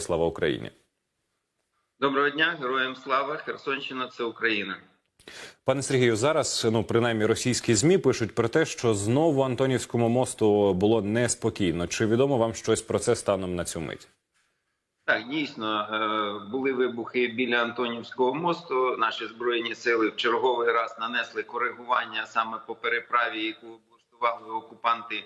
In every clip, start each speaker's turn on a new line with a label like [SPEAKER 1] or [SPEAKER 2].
[SPEAKER 1] Слава Україні.
[SPEAKER 2] Доброго дня, героям слава! Херсонщина це Україна.
[SPEAKER 1] Пане Сергію, зараз ну принаймні російські змі пишуть про те, що знову Антонівському мосту було неспокійно. Чи відомо вам щось про це станом на цю мить?
[SPEAKER 2] Так, дійсно е, були вибухи біля Антонівського мосту. Наші збройні сили в черговий раз нанесли коригування саме по переправі, яку облаштували окупанти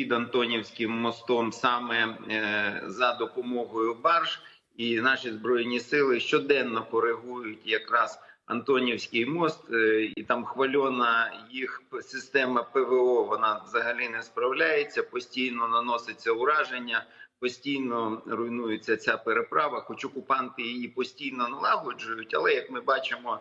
[SPEAKER 2] під Антонівським мостом, саме е, за допомогою барж. І наші збройні сили щоденно коригують якраз Антонівський мост, е, і там хвальона їх система ПВО. Вона взагалі не справляється постійно наноситься ураження. Постійно руйнується ця переправа, хоч окупанти її постійно налагоджують. Але як ми бачимо,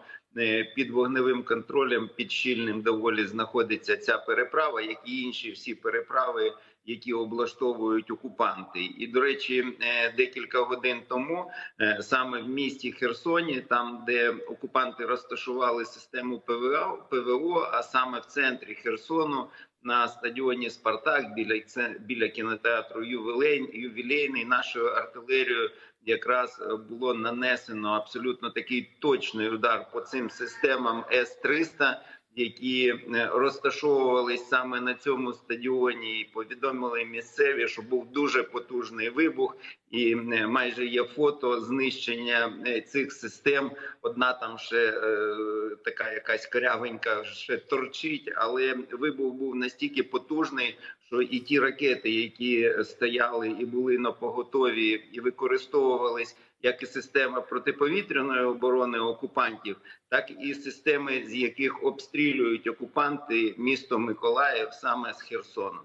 [SPEAKER 2] під вогневим контролем, під щільним доволі знаходиться ця переправа, як і інші всі переправи, які облаштовують окупанти. І до речі, е, декілька годин тому е, саме в місті Херсоні, там де окупанти розташували систему ПВО, ПВО, а саме в центрі Херсону на стадіоні Спартак біля біля кінотеатру Ювілей, ювілейний нашою артилерією якраз було нанесено абсолютно такий точний удар по цим системам С 300 які е, розташовувались саме на цьому стадіоні, і повідомили місцеві, що був дуже потужний вибух, і е, майже є фото знищення е, цих систем. Одна там ще е, така якась корявенька ще торчить, але вибух був настільки потужний, що і ті ракети, які стояли і були на поготові, і використовувались як і система протиповітряної оборони окупантів, так і системи, з яких обстрілюють окупанти місто Миколаїв саме з Херсону.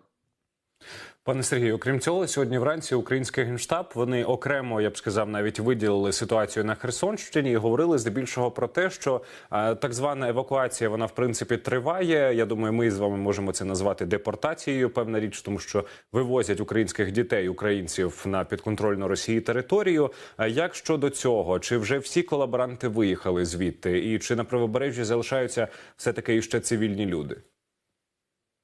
[SPEAKER 1] Пане Сергію, окрім цього, сьогодні вранці український генштаб вони окремо, я б сказав, навіть виділили ситуацію на Херсонщині і говорили здебільшого про те, що е, так звана евакуація вона в принципі триває. Я думаю, ми з вами можемо це назвати депортацією. Певна річ, тому що вивозять українських дітей, українців на підконтрольну Росії територію. А як щодо цього, чи вже всі колаборанти виїхали звідти, і чи на правобережжі залишаються все таки іще цивільні люди?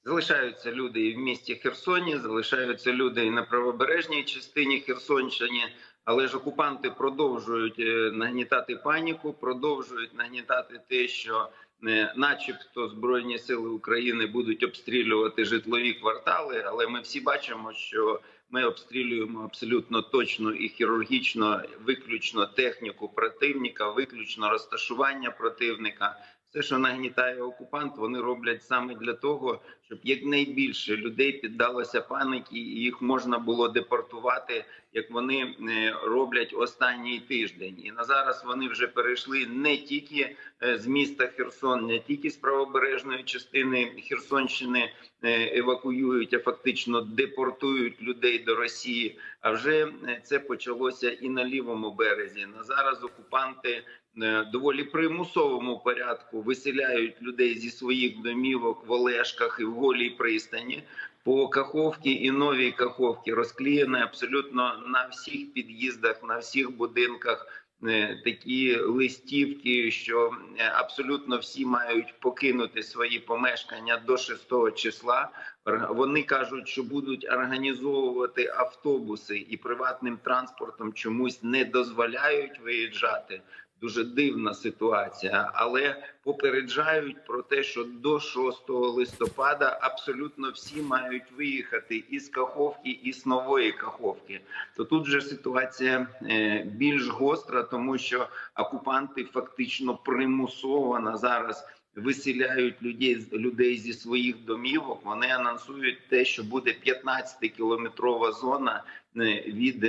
[SPEAKER 2] Залишаються люди і в місті Херсоні, залишаються люди і на правобережній частині Херсонщини, але ж окупанти продовжують е, нагнітати паніку, продовжують нагнітати те, що е, начебто збройні сили України будуть обстрілювати житлові квартали. Але ми всі бачимо, що ми обстрілюємо абсолютно точно і хірургічно, виключно техніку противника, виключно розташування противника. Все, що нагнітає окупант, вони роблять саме для того, щоб якнайбільше людей піддалося паніки, і їх можна було депортувати, як вони е, роблять останній тиждень. І на зараз вони вже перейшли не тільки е, з міста Херсон, не тільки з правобережної частини Херсонщини е, евакуюють, а фактично депортують людей до Росії. А вже це почалося і на лівому березі. На зараз окупанти. Доволі примусовому порядку виселяють людей зі своїх домівок в Олешках і в голій пристані. По Каховці і новій Каховці розклеєні абсолютно на всіх під'їздах, на всіх будинках е, такі листівки, що е, абсолютно всі мають покинути свої помешкання до 6 числа. Вони кажуть, що будуть організовувати автобуси і приватним транспортом чомусь не дозволяють виїжджати дуже дивна ситуація, але попереджають про те, що до 6 листопада абсолютно всі мають виїхати із Каховки і з нової Каховки. То тут вже ситуація е, більш гостра, тому що окупанти фактично примусово зараз. Виселяють людей людей зі своїх домівок. Вони анонсують те, що буде 15 кілометрова зона е, від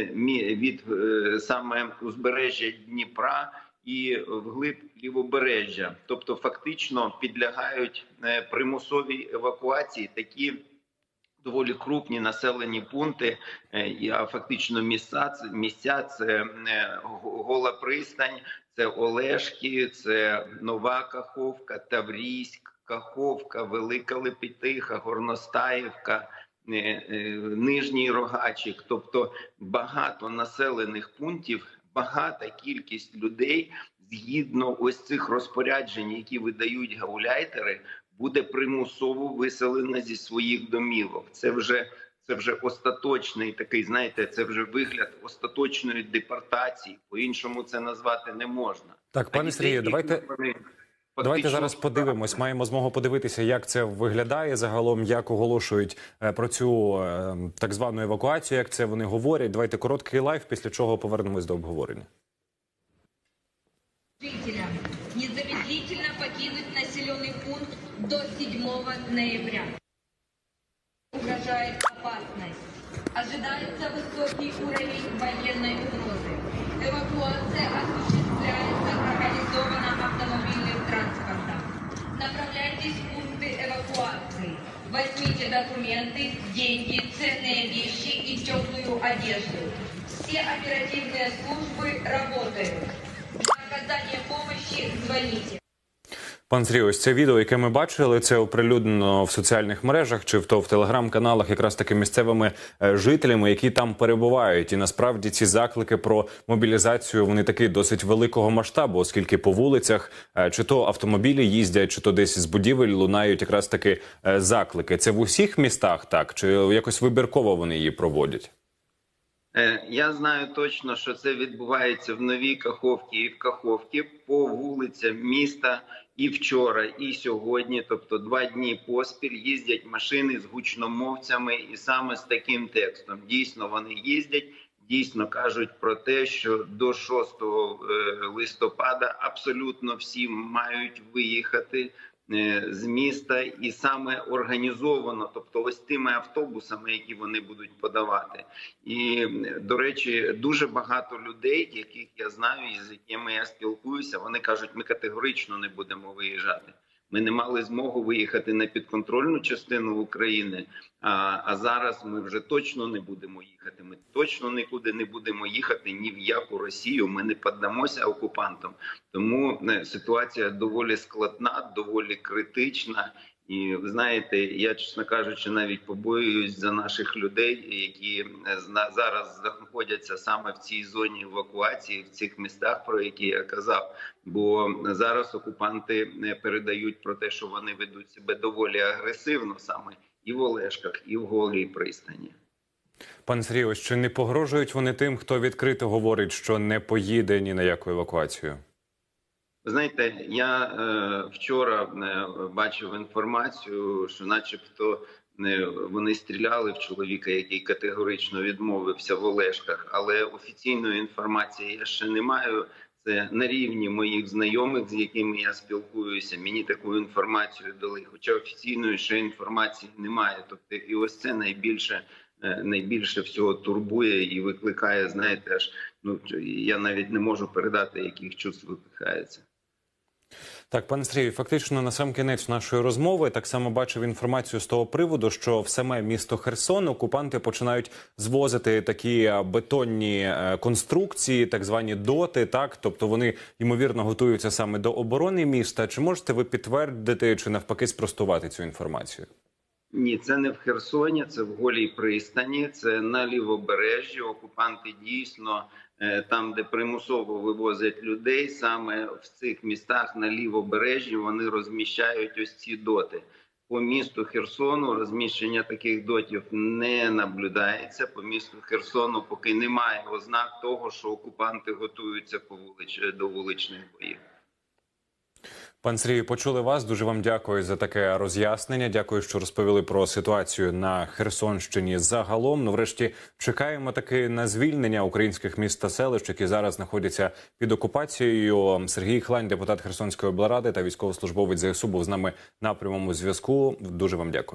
[SPEAKER 2] від е, саме узбережжя Дніпра і вглиб лівобережжя, тобто фактично підлягають е, примусовій евакуації такі. Доволі крупні населені пункти, е, а фактично місця місця це е, гола пристань, це Олешки, це Нова Каховка, Таврійськ, Каховка, Велика Лепетиха, Горностаївка, Нижній Рогачик. Тобто багато населених пунктів багата кількість людей згідно ось цих розпоряджень, які видають гауляйтери, буде примусово виселена зі своїх домівок. Це вже це вже остаточний такий, знаєте, це вже вигляд остаточної депортації. По-іншому це назвати не можна.
[SPEAKER 1] Так, пане Сергію, давайте.
[SPEAKER 2] вони
[SPEAKER 1] Давайте
[SPEAKER 2] фактично
[SPEAKER 1] зараз подивимось. Маємо змогу подивитися, як це виглядає загалом, як оголошують е, про цю е, так звану евакуацію, як це вони говорять. Давайте короткий лайв, після чого повернемось до обговорення.
[SPEAKER 3] жителям незамедлительно покинуть населенный пункт до 7 ноября. Угрожает опасность. Ожидается высокий уровень военной угрозы. Эвакуация осуществляется организованно автомобильным транспортом. Направляйтесь в пункты эвакуации. Возьмите документы, деньги, ценные вещи и теплую одежду. Все оперативные службы работают. Для оказания помощи звоните.
[SPEAKER 1] Пан Сергій, ось це відео, яке ми бачили, це оприлюднено в соціальних мережах чи в то в телеграм-каналах, якраз таки місцевими е, жителями, які там перебувають. І насправді ці заклики про мобілізацію вони таки досить великого масштабу, оскільки по вулицях е, чи то автомобілі їздять, чи то десь з будівель лунають якраз таки е, заклики. Це в усіх містах так, чи якось вибірково вони її проводять?
[SPEAKER 2] Е, Я знаю точно, що це відбувається в Новій Каховці і в Каховці по вулицям міста і вчора, і сьогодні. Тобто два дні поспіль їздять машини з гучномовцями, і саме з таким текстом. Дійсно, вони їздять. Дійсно кажуть про те, що до 6 е, листопада абсолютно всі мають виїхати з міста, і саме організовано, тобто ось тими автобусами, які вони будуть подавати. І до речі, дуже багато людей, яких я знаю і з якими я спілкуюся, вони кажуть, ми категорично не будемо виїжджати. Ми не мали змогу виїхати на підконтрольну частину України. А, а зараз ми вже точно не будемо їхати. Ми точно нікуди не будемо їхати ні в яку Росію. Ми не піддамося окупантам. Тому е, ситуація доволі складна, доволі критична. І ви знаєте, я чесно кажучи, навіть побоююсь за наших людей, які е, зараз знаходяться саме в цій зоні евакуації, в цих містах, про які я казав. Бо зараз окупанти е, передають про те, що вони ведуть себе доволі агресивно, саме і в Олешках, і в Голій пристані.
[SPEAKER 1] Пане Сергію, ось чи не погрожують вони тим, хто відкрито говорить, що не поїде ні на яку евакуацію?
[SPEAKER 2] Ви знаєте, я е, вчора е, бачив інформацію, що, начебто, е, вони стріляли в чоловіка, який категорично відмовився в Олешках, але офіційної інформації я ще не маю. Це на рівні моїх знайомих, з якими я спілкуюся. Мені таку інформацію дали. Хоча офіційної ще інформації немає. Тобто, і ось це найбільше, е, найбільше всього турбує і викликає. Знаєте, аж ну я навіть не можу передати, яких чувств викликається.
[SPEAKER 1] Так, пане Сергію, фактично на сам кінець нашої розмови так само бачив інформацію з того приводу, що в саме місто Херсон окупанти починають звозити такі бетонні е, конструкції, так звані доти. Так, тобто вони ймовірно готуються саме до оборони міста. Чи можете ви підтвердити чи навпаки спростувати цю інформацію?
[SPEAKER 2] Ні, це не в Херсоні, це в голій пристані, це на лівобережжі. Окупанти дійсно е, там, де примусово вивозять людей, саме в цих містах на лівобережжі вони розміщають ось ці доти. По місту Херсону розміщення таких дотів не наблюдається. По місту Херсону поки немає ознак того, що окупанти готуються по вулич... до вуличних боїв.
[SPEAKER 1] Пан Сергію, почули вас. Дуже вам дякую за таке роз'яснення. Дякую, що розповіли про ситуацію на Херсонщині. Загалом, ну врешті, чекаємо таки на звільнення українських міст та селищ, які зараз знаходяться під окупацією. Сергій Хлань, депутат Херсонської облради та військовослужбовець ЗСУ, був з нами на прямому зв'язку. Дуже вам дякую.